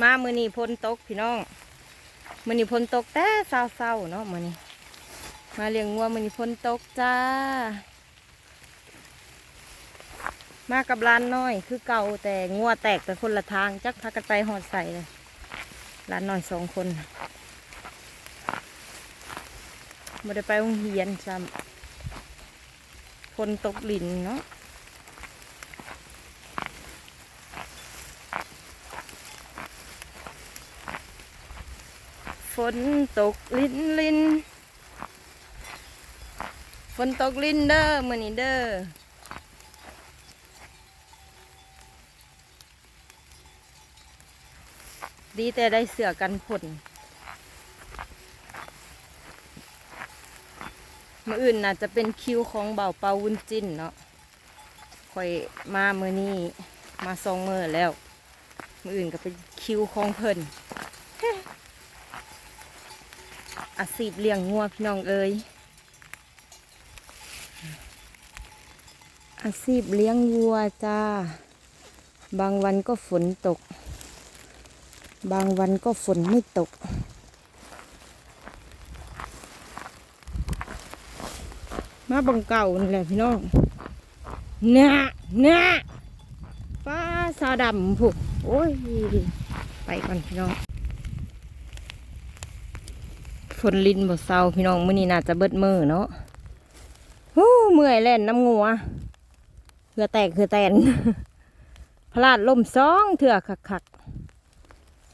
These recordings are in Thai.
มามือนี้พ้นตกพี่น้องมือนี้พ้นตกแต่เศร้าๆเนาะมือนี้มาเลี้ยงงัวมือนี้พ้นตกจ้า มากับร้านน้อยคือเก่าแต่งัวแตกแต่คนละทางจักพักกันไปหอดใส่เลยร้านน้อยสองคนไม่ได้ไปโรงเรียนซ้ำฝนตกหลินเนาะ ฝนตกลินลินฝนตกลินเด้อมือนี้เด้อดีแต่ได้เสือกันฝนมืออื่นน่าจะเป็นคิวของเบาเปาวุ้นจิ้นเนาะคอยมามือนี้มาสองมือแล้ว มืออื่นก็เป็นคิวของเพิ่น อาชีพเลี้ยงงัวพี่น้องเอ้ยอาชีพเลี้ยงวัวจ้า บางวันก็ฝนตก บางวันก็ฝนไม่ตก มาบังเก่านี่แหละพี่น้องเนี่ยเนี่ยป้าซาดำผูกโอ้ย ไปก่อนพี่น้อง ฝนลินบ่เศร้าพี่น้องมื้อนี้น่าจะเบิดมือเนาะฮู้เมื่อยแล่นน้ำงัวเหือแตกเหือแตนพลาดล่มซองเถื่อคักคัก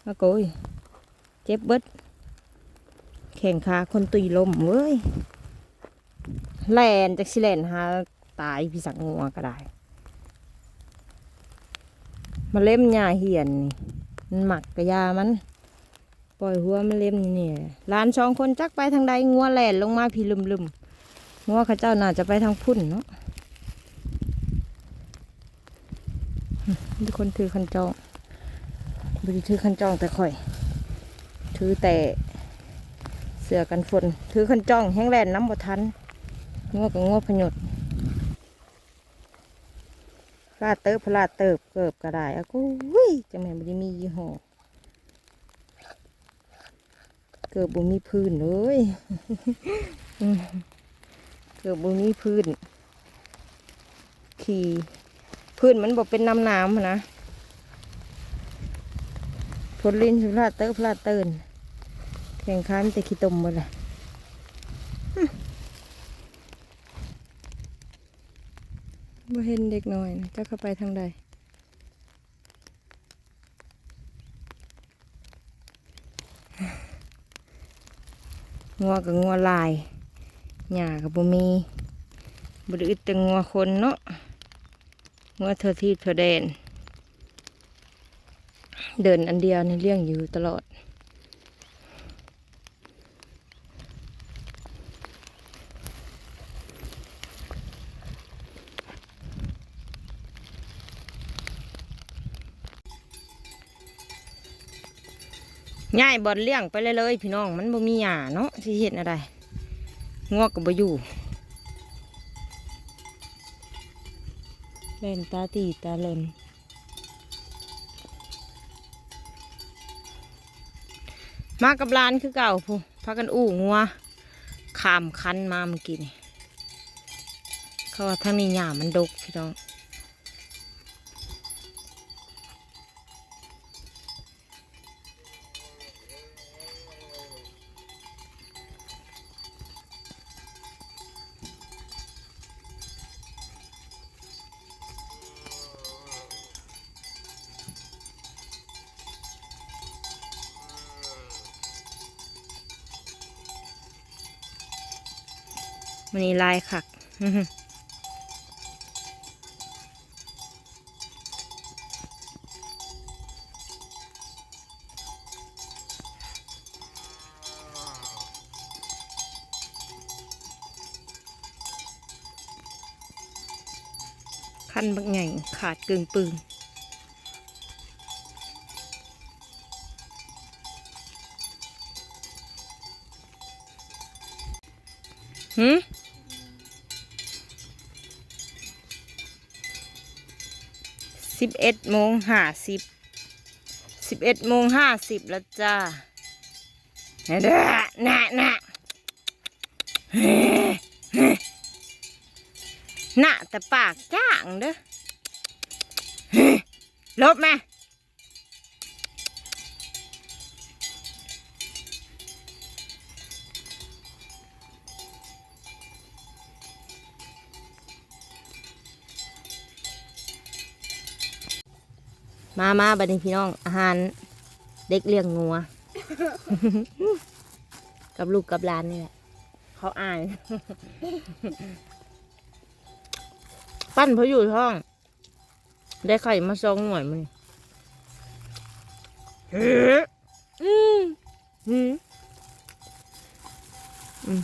มาโกยเจ็บเบิดแข่งขาคนตุยลมเว้ยแล่นจากสิแล่นหาตายพี่สักงัวก็ได้ มาเล่มหญ้าเหียนนี่มันหมักกระยามัน ปล่อยหัวมันเล่มนี่หลานสองคนจักไปทางใดงัวแหลนลงมาพี่ลืมลืมๆงัวข้าเจ้าน่าจะไปทางพุ่นเนาะมีคนถือคันจองบริถือคันจองแต่ข่อย ถือแต่เสือกันฝน ถือคันจองแห้งแลนน้ำบ่ทันงัวกับงัวพยศพลาดเติบพลาดเติบเกิบก็ได้อะกูวิจะแม่บ่ได้มียี่ห้อ เกือบบ่มีพื้นเลยเกือบบ่มีพื้น ขี่พื้นมันบอกเป็นน้ำน้ำนะพลลินสุพลาดเตอร์พลาดเตินแข่งขันแต่ขี้ตมหมดเลยอืมบ่เห็นเด็กน้อยนะจะเข้าไปทางใด งัวกับงัวลายหญ้ากับบ่มีบ่ได้อึดแต่งัวคนเนาะงัวเธอที่เธอแดน เดินอันเดียวในเรื่องอยู่ตลอด ง่ายบอลเลี้ยงไปเลยเลยพี่น้องมันบ่มีหญ้าเนาะสิเห็นอะไรงอกกับบ่อยู่เล่นตาตีตาเล่นมากับร้านคือเก่าพูพากันอู้งัวขามคันมาเมื่อกี้นี่เขาว่าทางนี้หญ้ามันดกพี่น้อง มันนี่ลายคักคันบักใหญ่ขาดกึ่งปืนหืม สิบเอ็ดโมงห้าสิบสิบเอ็ดโมงห้าสิบแล้วจ้าเฮ้ยเด้อน่ะน่ะเฮ้ยเฮ้ยน่ะแต่ปากจ้างเด้อเฮ้ยลบมา มามาบัดนี้พี่น้อง อาหารเด็กเลี้ยงงัว กับลูกกับหลานนี่แหละ เขาอาย ปั้นเพราะอยู่ท้อง ได้ไข่มาซองหน่วยมันเฮ้ยอืมอืมอืม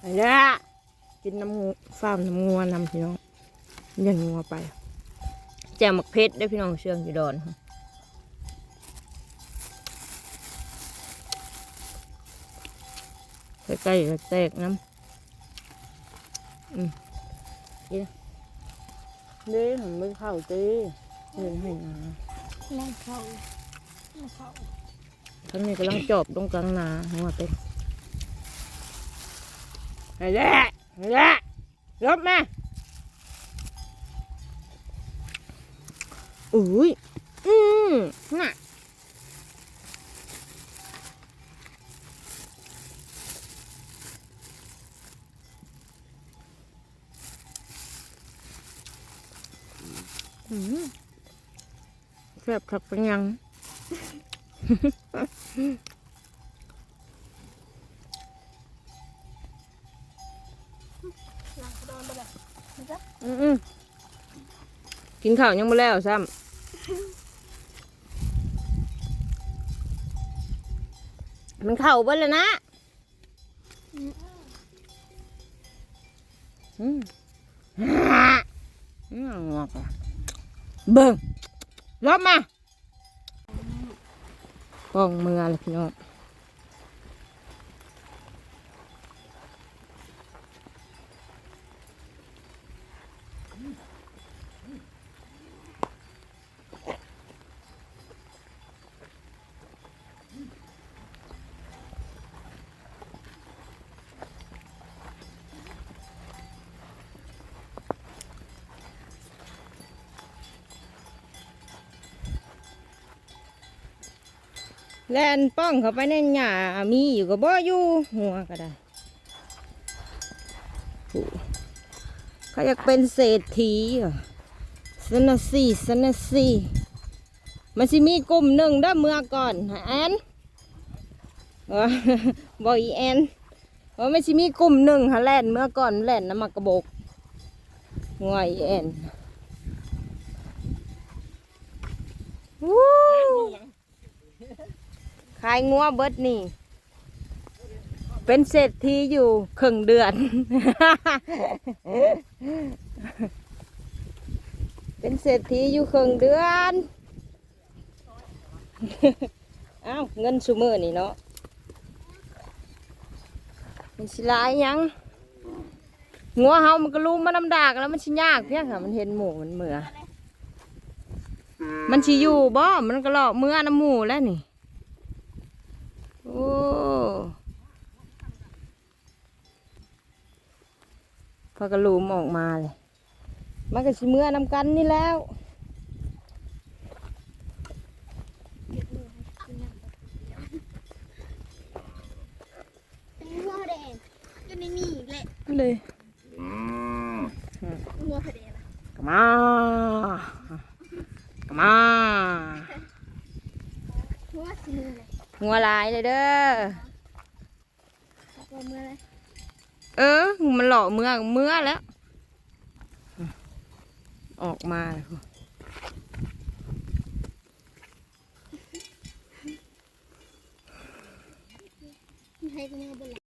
ไปละกินน้ำงูฟาร์มน้ำงัวนำพี่น้อง ยังงัวไป แจวหมักเพชรได้อพี่น้องเชื่องอยู่ดอนใกล้ๆก็แตกน้ำอืมนี่นะเด้ผมไม่เข้าตีเห็นให้นาแรงเขาแรงเขาทั้งนี้กำลังจอบตรงกลางนาหัวเต็มไอ้แย่ไอ้แย่ลบมา อุ้ย อืมน่ะอืมแซ่บทักเป็นยังหลังโดนไปเลยมันจะอืมๆกินข้าวยังไม่แล้วซ้ำ มันเข่าเบิ้ลแล้วนะอืมอืมงอกอะเบิ่งรอบมาป้องมือเลยพี่น้อง แลนป้องเข้าไปในหญ้ามีอยู่ก็บ่อยู่หัวก็ได้เขาอยากเป็นเศรษฐีสนสีสนสีมันสิมีกลุ่มหนึ่งด้อเมื่อก่อนแอนบอกอีแอนว่าไม่สิมีกลุ่มหนึ่งฮะแล่นเมื่อก่อนแล่นน้ำมักกระบอกงวยแอนวู้ ขายงัวเบิดนี่ เป็นเศรษฐีอยู่ครึ่งเดือน เป็นเศรษฐีอยู่ครึ่งเดือน อ้าวเงินซูมือนี่เนาะมันสิลายยังงัวเฮามันก็ลุมมาน้ำดากแล้วมันชิยากเพียงค่ะมันเห็นหมูมันเหมือ มันชิอยู่บ่ มันก็หลอกเมื่อน้ำหมูแล้วนี่ โอ้พอกระลุมออกมาเลยมันก็ชิเมื่อน้ำกันนี่แล้วเป็นงัวแดงอยู่ในนี่แหละเลยงัวแดงกมากมา งัวสี เลยงัวลายเลยเด้อตัวเมื่อไรเออ มันหลอกเมื่อเมื่อแล้ว ออกมาเลยให้กูมาบนหลัง